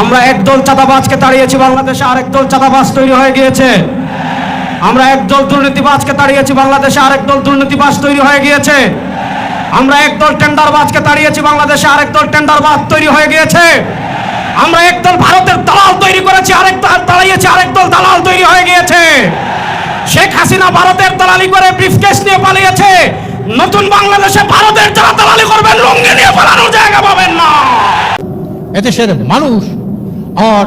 আমরা একদল চাঁদাবাজকে তাড়িয়েছি, বাংলাদেশে আরেক দল চাঁদাবাজ তৈরি হয়ে গিয়েছে। আমরা একদল দুর্নীতিবাজকে তাড়িয়েছি, বাংলাদেশে আর একদল দুর্নীতিবাজ তৈরি হয়ে গিয়েছে। আমরা একদল টেন্ডারবাজকে তাড়িয়েছি, বাংলাদেশে আর একদল টেন্ডারবাজ তৈরি হয়ে গিয়েছে। আমরা একদল ভারতের দালাল তৈরি করেছি, আরেক দল তাড়িয়েছি, আরেক দল দালাল তৈরি হয়ে গিয়েছে। শেখ হাসিনা ভারতের দালালি করে ব্রিফকেস নিয়ে পালিয়েছে। নতুন বাংলাদেশে ভারতের যারা দালালি করবেন লুঙ্গি নিয়ে পালানোর জায়গা পাবেন না। এদেশের মানুষ আর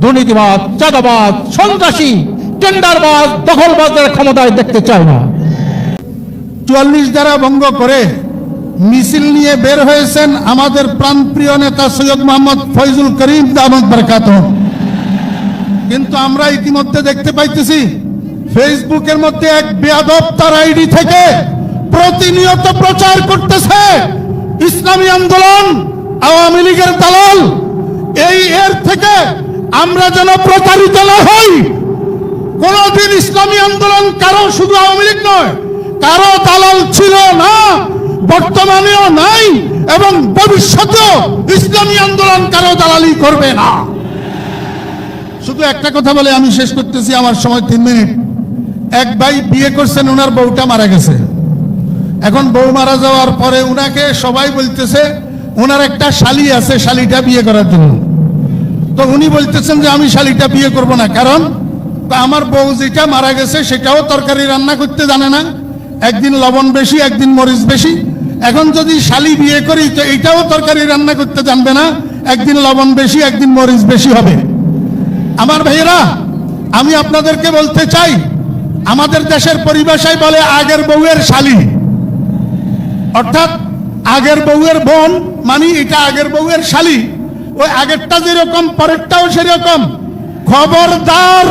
দুর্নীতিবাদ চাঁদাবাদ সন্ত্রাসী, টেন্ডারবাজ, দখলবাজদের ক্ষমতায় দেখতে চায় না। চুয়াল্লিশ দ্বারা ভঙ্গ করে মিছিল নিয়ে বের হয়েছেন আমাদের প্রাণপ্রিয় নেতা সৈয়দ মোহাম্মদ ফয়জুল করিম দামদ বরকাত। কিন্তু আমরা ইতিমধ্যে দেখতে পাইতেছি, ফেসবুকের মধ্যে এক বেয়াদব তার আইডি থেকে প্রতিনিয়ত প্রচার করতেছে। ইসলামী আন্দোলন, আওয়ামী লীগের দালাল এই এর থেকে আমরা যেন প্রতারিত না হই। কোনদিন ইসলামী আন্দোলন কারও শুধু আওয়ামী লীগ নয়, কারও দালাল ছিল না, বর্তমানেও নাই এবং ভবিষ্যতেও ইসলামী আন্দোলন কারও দালালি করবে না। শুধু একটা কথা বলে আমি শেষ করতেছি, আমার সময় তিন মিনিট। এক ভাই বিয়ে করছেন ওনার বউটা মারা গেছে। এখন বউ মারা যাওয়ার পরে উনাকে সবাই বলতেছে ওনার একটা শালি আছে, শালিটা বিয়ে করার জন্য। তো উনি বলতেছেন যে আমি শালিটা বিয়ে করব না। কারণ আমার বউ যেটা মারা গেছে সেটাও তরকারি রান্না করতে জানে না। একদিন লবণ বেশি, একদিন মরিচ বেশি। এখন যদি শালি বিয়ে করি, তো এটাও তরকারি রান্না করতে জানবে না। একদিন লবণ বেশি, একদিন মরিচ বেশি হবে। আমার ভাইয়েরা, আমি আপনাদেরকে বলতে চাই, আমাদের দেশের পরিভাষায় বলে আগের বউয়ের শালি। অর্থাৎ আগের বউয়ের বোন মানে এটা আগের বউয়ের শালি। ওই আগেরটা যেরকম, পরেরটাও সেরকম। খবরদার,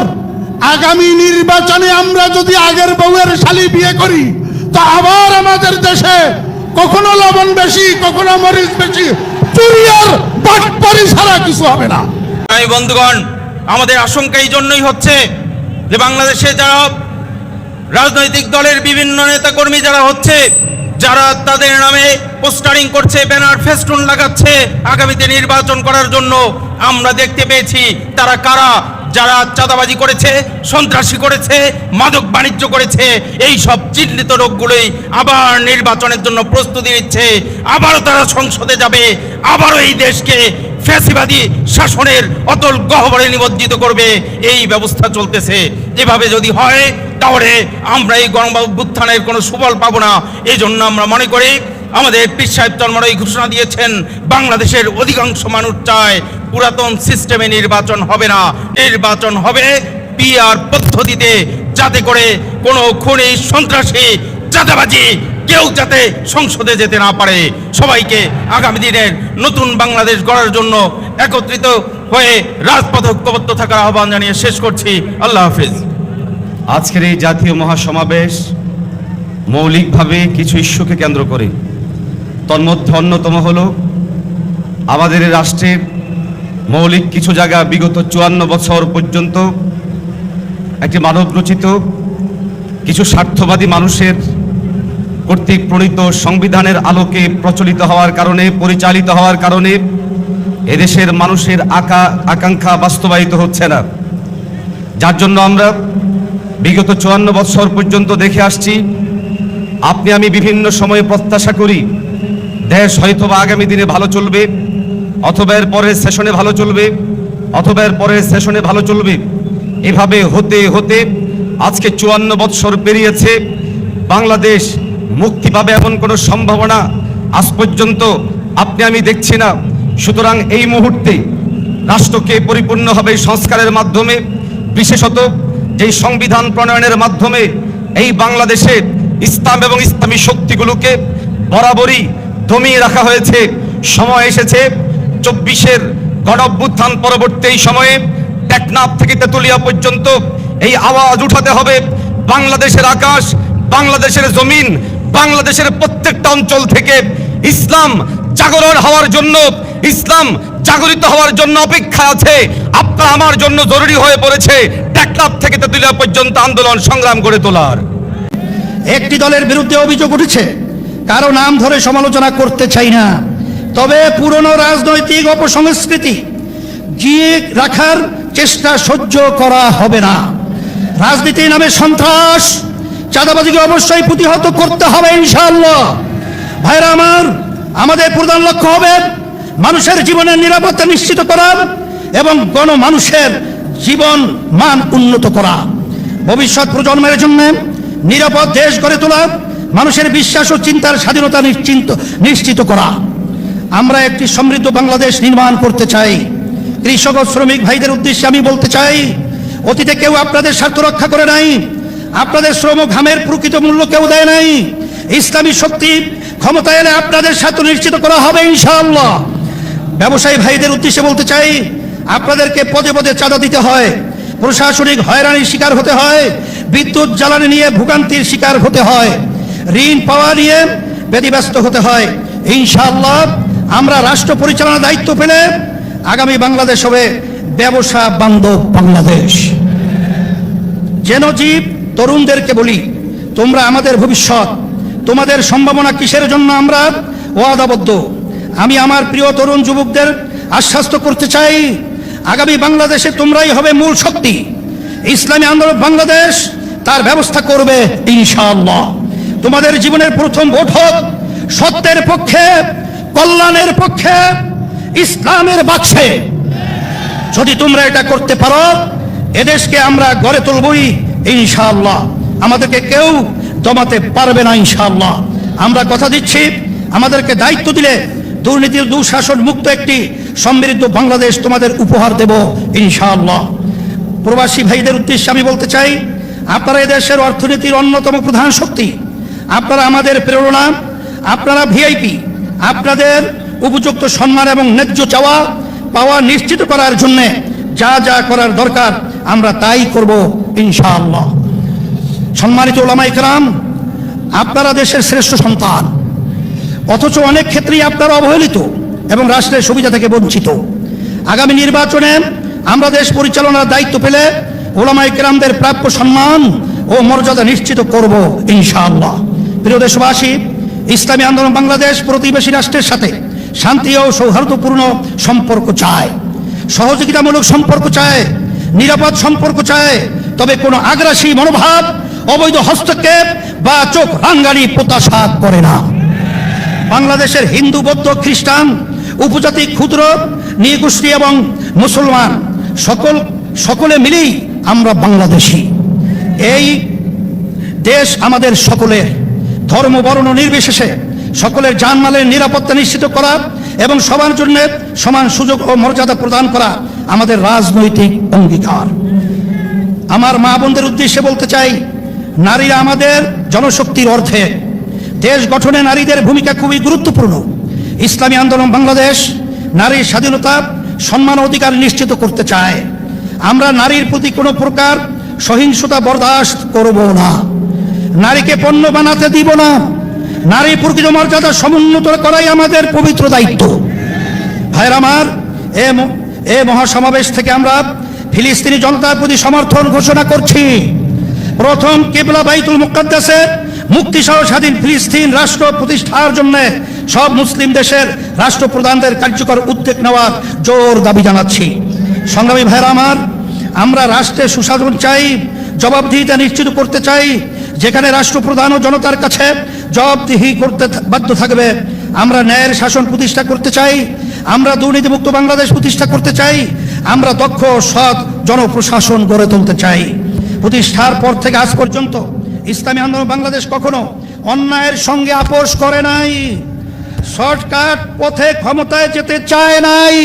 আগামী নির্বাচনে আমরা যদি আগের বউয়ের শালি বিয়ে করি, তো আবার আমাদের দেশে কখনো লবণ বেশি, কখনো মরিচ বেশি চুরি আর বাটপারি ছাড়া কিছু হবে না। আমি বন্ধুগণ, আমাদের আশঙ্কা এই জন্যই হচ্ছে যে বাংলাদেশে যারা রাজনৈতিক দলের বিভিন্ন নেতাকর্মী যারা হচ্ছে, যারা তাদের নামে পোস্টারিং করছে, ব্যানার ফেস্টুন লাগাচ্ছে। আগামীতে নির্বাচন করার জন্য আমরা দেখতে পেয়েছি তারা কারা, যারা চাঁদাবাজি করেছে, সন্ত্রাসী করেছে, মাদক বাণিজ্য করেছে, এই সব চিহ্নিত লোকগুলোই আবার নির্বাচনের জন্য প্রস্তুতি নিচ্ছে। আবারও তারা সংসদে যাবে, আবারও এই দেশকে ফ্যাসিবাদী শাসনের অতল গহ্বরে নিমজ্জিত করবে। এই ব্যবস্থা চলতেছে। এভাবে যদি হয়, তাহলে আমরা এই গণ উত্থানের কোনো সুফল পাবো না। এই জন্য আমরা মনে করি আমাদের পীর সাহেব চন্মরাই ঘোষণা দিয়েছেন, বাংলাদেশের অধিকাংশ মানুষ চায় পুরাতন সিস্টেমে নির্বাচন হবে না। নির্বাচন হবে পিআর পদ্ধতিতে যাতে করে কোনো খুনি, সন্ত্রাসী চাঁদাবাজি কেউ যাতে সংসদে যেতে না পারে। সবাইকে আগামী দিনের নতুন বাংলাদেশ গড়ার জন্য একত্রিত হয়ে রাজপথ ঐক্যবদ্ধ থাকার আহ্বান জানিয়ে শেষ করছি। আল্লাহ হাফিজ। আজকের এই জাতীয় মহাসমাবেশ মৌলিকভাবে কিছু ইস্যুকে কেন্দ্র করে তন্মধ্যে অন্যতম হল আমাদের এই রাষ্ট্রের মৌলিক কিছু জায়গা বিগত চুয়ান্ন বছর পর্যন্ত একটি মানবরচিত, কিছু স্বার্থবাদী মানুষের কর্তৃক প্রণীত সংবিধানের আলোকে প্রচলিত হওয়ার কারণে, পরিচালিত হওয়ার কারণে এদেশের মানুষের আকা, আকাঙ্ক্ষা বাস্তবায়িত হচ্ছে না। যার জন্য আমরা বিগত চুয়ান্ন বছর পর্যন্ত দেখে আসছি, আপনি আমি বিভিন্ন সময়ে প্রত্যাশা করি দেশ হয়তো বা আগামী দিনে ভালো চলবে, অথবা এর পরের সেশনে ভালো চলবে, অথবা এর পরের সেশনে ভালো চলবে। এভাবে হতে হতে আজকে চুয়ান্ন বৎসর পেরিয়েছে। বাংলাদেশ মুক্তি পাবে এমন কোনো সম্ভাবনা আজ পর্যন্ত আপনি আমি দেখছি না। সুতরাং এই মুহূর্তে রাষ্ট্রকে পরিপূর্ণভাবে সংস্কারের মাধ্যমে, বিশেষত যেই সংবিধান প্রণয়নের মাধ্যমে এই বাংলাদেশে ইসলাম এবং ইসলামী শক্তিগুলোকে বরাবরই দমিয়ে রাখা হয়েছে। সময় এসেছে চব্বিশের গণঅভ্যুত্থান পরবর্তী এই সময়ে। টেকনাফ থেকে তেতুলিয়া পর্যন্ত এই আওয়াজ উঠাতে হবে। বাংলাদেশের আকাশ, বাংলাদেশের জমিন, বাংলাদেশের প্রত্যেকটা অঞ্চল থেকে ইসলাম জাগরণ হওয়ার জন্য, ইসলাম জাগরিত হওয়ার জন্য অপেক্ষা আছে। আপনার আমার জন্য জরুরি হয়ে পড়েছে টেকনাফ থেকে তেতুলিয়া পর্যন্ত আন্দোলন সংগ্রাম গড়ে তোলার। একটি দলের বিরুদ্ধে অভিযোগ উঠেছে। কারও নাম ধরে সমালোচনা করতে চাই না। তবে পুরনো রাজনৈতিক অপসংস্কৃতি জিয়ে রাখার চেষ্টা সহ্য করা হবে না। রাজনীতির নামে সন্ত্রাস, চাঁদাবাজিকে অবশ্যই প্রতিহত করতে হবে ইনশাআল্লাহ। ভাইরা আমার, আমাদের প্রধান লক্ষ্য হবে মানুষের জীবনের নিরাপত্তা নিশ্চিত করা এবং গণমানুষের জীবন মান উন্নত করা। ভবিষ্যৎ প্রজন্মের জন্য নিরাপদ দেশ গড়ে তোলা মানুষের বিশ্বাস ও চিন্তার স্বাধীনতা নিশ্চিন্ত, নিশ্চিত করা। আমরা একটি সমৃদ্ধ বাংলাদেশ নির্মাণ করতে চাই। কৃষক ও শ্রমিক ভাইদের উদ্দেশ্যে আমি বলতে চাই, অতীতে কেউ আপনাদের স্বার্থ রক্ষা করে নাই, আপনাদের শ্রম ঘামের প্রকৃত মূল্য কেউ দেয় নাই। ইসলামী শক্তি ক্ষমতা এলে আপনাদের স্বার্থ নিশ্চিত করা হবে, ইনশাআল্লাহ। ব্যবসায়ী ভাইদের উদ্দেশ্যে বলতে চাই, আপনাদেরকে পদে পদে চাঁদা দিতে হয়, প্রশাসনিক হয়রানির শিকার হতে হয়, বিদ্যুৎ জ্বালানি নিয়ে ভোগান্তির শিকার হতে হয়। ঋণ পাওয়া নিয়ে ব্যতিব্যস্ত হতে হয়। ইনশাআল্লাহ আমরা রাষ্ট্র পরিচালনার দায়িত্ব পেলে আগামী বাংলাদেশ হবে ব্যবসা বান্ধব বাংলাদেশ। যেন জীব তরুণদেরকে বলি, তোমরা আমাদের ভবিষ্যৎ, তোমাদের সম্ভাবনা কিসের জন্য আমরা ওয়াদাবদ্ধ? আমি আমার প্রিয় তরুণ যুবকদের আশ্বাস্ত করতে চাই, আগামী বাংলাদেশে তোমরাই হবে মূল শক্তি। ইসলামী আন্দোলন বাংলাদেশ তার ব্যবস্থা করবে ইনশাআল্লাহ। তোমাদের জীবনের প্রথম ভোট হোক, সত্যের পক্ষে, কল্যাণের পক্ষে, ইসলামের বাক্সে। যদি তোমরা এটা করতে পারো, এদেশকে আমরা গড়ে তুলবই ইনশাআল্লাহ। আমাদেরকে কেউ দমাতে পারবে না ইনশাআল্লাহ। আমরা কথা দিচ্ছি, আমাদেরকে দায়িত্ব দিলে দুর্নীতির দুঃশাসন মুক্ত একটি সমৃদ্ধ বাংলাদেশ তোমাদের উপহার দেব ইনশাআল্লাহ। প্রবাসী ভাইদের উদ্দেশ্যে আমি বলতে চাই, আপনারা এদেশের অর্থনীতির অন্যতম প্রধান শক্তি। আপনারা আমাদের প্রেরণা, আপনারা ভিআইপি আপনাদের উপযুক্ত সম্মান এবং ন্যায্য চাওয়া পাওয়া নিশ্চিত করার জন্য যা যা করার দরকার, আমরা তাই করব ইনশাআল্লাহ। সম্মানিত ওলামা ইকরাম, আপনারা দেশের শ্রেষ্ঠ সন্তান। অথচ অনেক ক্ষেত্রেই আপনারা অবহেলিত এবং রাষ্ট্রের সুবিধা থেকে বঞ্চিত। আগামী নির্বাচনে আমরা দেশ পরিচালনার দায়িত্ব পেলে ওলামা ইকরামদের প্রাপ্য সম্মান ও মর্যাদা নিশ্চিত করব ইনশাআল্লাহ। প্রিয় দেশবাসী, ইসলামী আন্দোলন বাংলাদেশ প্রতিবেশী রাষ্ট্রের সাথে শান্তি ও সৌহার্দ্যপূর্ণ সম্পর্ক চায়। সহযোগিতামূলক সম্পর্ক চায়, নিরাপদ সম্পর্ক চায়, তবে কোনো আগ্রাসী মনোভাব, অবৈধ হস্তক্ষেপ বা চোখ রাঙ্গানি প্রত্যাশা করে না। বাংলাদেশের হিন্দু, বৌদ্ধ, খ্রিস্টান, উপজাতি, ক্ষুদ্র, নৃগোষ্ঠী এবং মুসলমান সকল সকলে মিলেই আমরা বাংলাদেশী। এই দেশ আমাদের সকলের। ধর্ম, বর্ণ নির্বিশেষে সকলের জানমালের নিরাপত্তা নিশ্চিত করা এবং সবার জন্য সমান সুযোগ ও মর্যাদা প্রদান করা আমাদের রাজনৈতিক অঙ্গীকার। আমার মা বোনদের উদ্দেশ্যে বলতে চাই, নারীরা আমাদের জনশক্তির অর্থে দেশ গঠনে নারীদের ভূমিকা খুবই গুরুত্বপূর্ণ। ইসলামী আন্দোলন বাংলাদেশ নারীর স্বাধীনতা, সম্মান অধিকার নিশ্চিত করতে চায়। আমরা নারীর প্রতি কোনো প্রকার সহিংসতা বরদাস্ত করব না। নারীকে পণ্য বানাতে দিব না। নারী প্রকৃত মর্যাদা সমুন্নত করাই আমাদের পবিত্র দায়িত্ব। ভাইর আমার, এ এ মহাসমাবেশ থেকে আমরা ফিলিস্তিনি জনতার প্রতি সমর্থন ঘোষণা করছি। প্রথম কেবলা বাইতুল মুকাদ্দাসে মুক্তি সহ স্বাধীন ফিলিস্তিন রাষ্ট্র প্রতিষ্ঠার জন্য সব মুসলিম দেশের রাষ্ট্রপ্রধানদের কার্যকর উদ্যোগ নেওয়ার জোর দাবি জানাচ্ছি। সংগ্রামী ভাইরা আমার, আমরা রাষ্ট্রের সুশাসন চাই, জবাবদিহিতা নিশ্চিত করতে চাই যেখানে রাষ্ট্রপ্রধান ও জনতার কাছে জবাবদিহি করতে বাধ্য থাকবে, আমরা ন্যায়ের শাসন প্রতিষ্ঠা করতে চাই, আমরা দুর্নীতিমুক্ত বাংলাদেশ প্রতিষ্ঠা করতে চাই, আমরা দক্ষ, সৎ জনপ্রশাসন গড়ে তুলতে চাই। প্রতিষ্ঠার পর থেকে আজ পর্যন্ত ইসলামী আন্দোলন বাংলাদেশ কখনো অন্যায়ের সঙ্গে আপোষ করে নাই। শর্টকাট পথে ক্ষমতায় যেতে চায় নাই,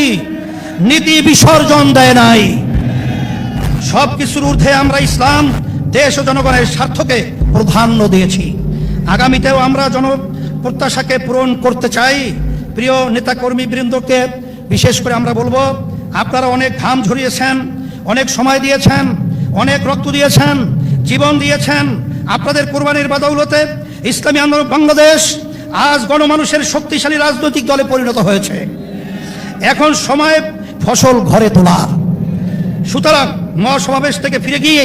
নীতি বিসর্জন দেয় নাই। সব কিছুর ঊর্ধ্বে আমরা ইসলাম, দেশ ও জনগণের স্বার্থকে প্রাধান্য দিয়েছি। আগামীতেও আমরা জন প্রত্যাশাকে পূরণ করতে চাই। প্রিয় নেতাকর্মী বৃন্দকে, বিশেষ করে আমরা বলব, আপনারা অনেক ঘাম ঝরিয়েছেন, অনেক সময় দিয়েছেন, অনেক রক্ত দিয়েছেন, জীবন দিয়েছেন। আপনাদের কোরবানির বাদৌলতে ইসলামী আন্দোলন বাংলাদেশ আজ গণমানুষের শক্তিশালী রাজনৈতিক দলে পরিণত হয়েছে। এখন সময় ফসল ঘরে তোলার। সুতরাং মহাসমাবেশ থেকে ফিরে গিয়ে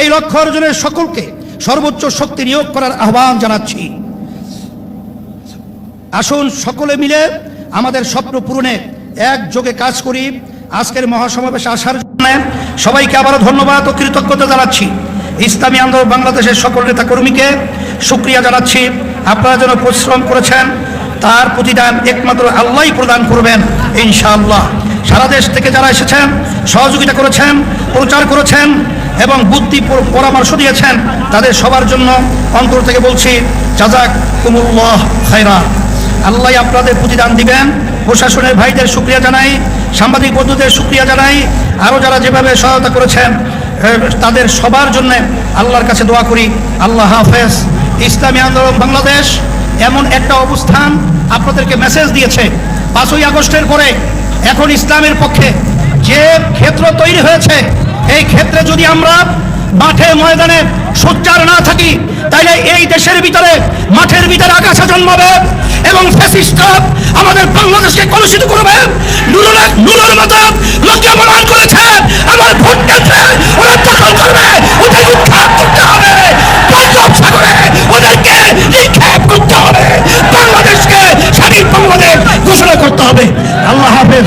এই লক্ষ্য অর্জনের সকলকে সর্বোচ্চ শক্তি নিয়োগ করার আহ্বান জানাচ্ছি। আসুন সকলে মিলে আমাদের স্বপ্ন পূরণে একযোগে কাজ করি। আজকের মহাসমাবেশে আসার জন্য সবাইকে আবারও ধন্যবাদ ও কৃতজ্ঞতা জানাচ্ছি। ইসলামী আন্দোলন বাংলাদেশের সকল নেতা কর্মীকে সুক্রিয়া জানাচ্ছি। আপনারা যেন পরিশ্রম করেছেন, তার প্রতিদান একমাত্র আল্লাহই প্রদান করবেন, ইনশাআল্লাহ। সারা দেশ থেকে যারা এসেছেন, সহযোগিতা করেছেন, প্রচার করেছেন এবং বুদ্ধি পরামর্শ দিয়েছেন তাদের সবার জন্য। অন্তর থেকে বলছি জাজাক কুমুল্লাহ খায়রা আল্লাহ আপনাদের প্রতিদান দিবেন। প্রশাসনের ভাইদের শুক্রিয়া জানাই, সাংবাদিক বন্ধুদের শুক্রিয়া জানাই। আরও যারা যেভাবে সহায়তা করেছেন তাদের সবার জন্য আল্লাহর কাছে দোয়া করি। আল্লাহ হাফেজ। ইসলামী আন্দোলন বাংলাদেশ এমন একটা অবস্থান আপনাদেরকে মেসেজ দিয়েছে। পাঁচই আগস্টের পরে এখন ইসলামের পক্ষে যে ক্ষেত্র তৈরি হয়েছে এই ক্ষেত্রে যদি আমরা মাঠে ময়দানে সোচ্চার না থাকি, তাইলে এই দেশের ভিতরে, মাঠের ভিতরে আকাশে জন্মাবে এবং আমাদের বাংলাদেশকে কলুষিত করবে। নুরুল লোককে করেছে। আমার ভোট ওরা দখল করবে, ওদের উৎখাত করতে হবে। ওদেরকে নিক্ষেপ করতে হবে। বাংলাদেশকে স্বাধীন বাংলাদেশ ঘোষণা করতে হবে। আল্লাহ হাফেজ।